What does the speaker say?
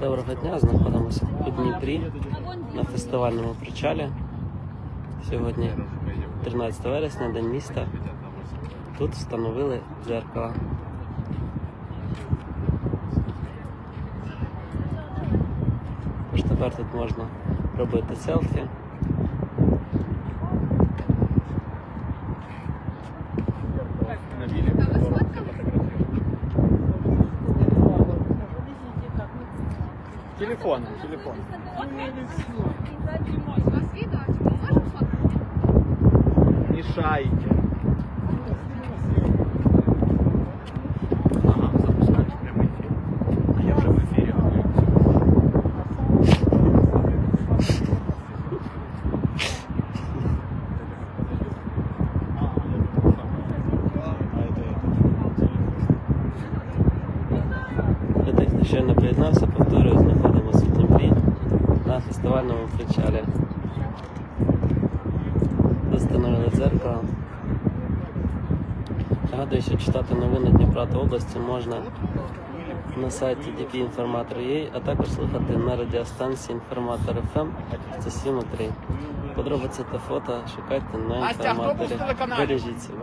Доброго дня, знаходимося у Дніпрі на фестивальному причалі. Сьогодні 13 вересня, день міста. Тут встановили дзеркало. Тож тепер тут можна робити селфі. Телефон, телефон. Ну, У вас відео, чи а, типа, а я вже в ефірі, а ви Это признался. На причалі. Встановили дзеркало. Нагадую, що читати новини Дніпра та області можна на сайті dpinformator.ua, а також слухати на радіостанції Інформатор FM 107.3. Подробиці та фото шукайте на інформаторі. Бережіть себе.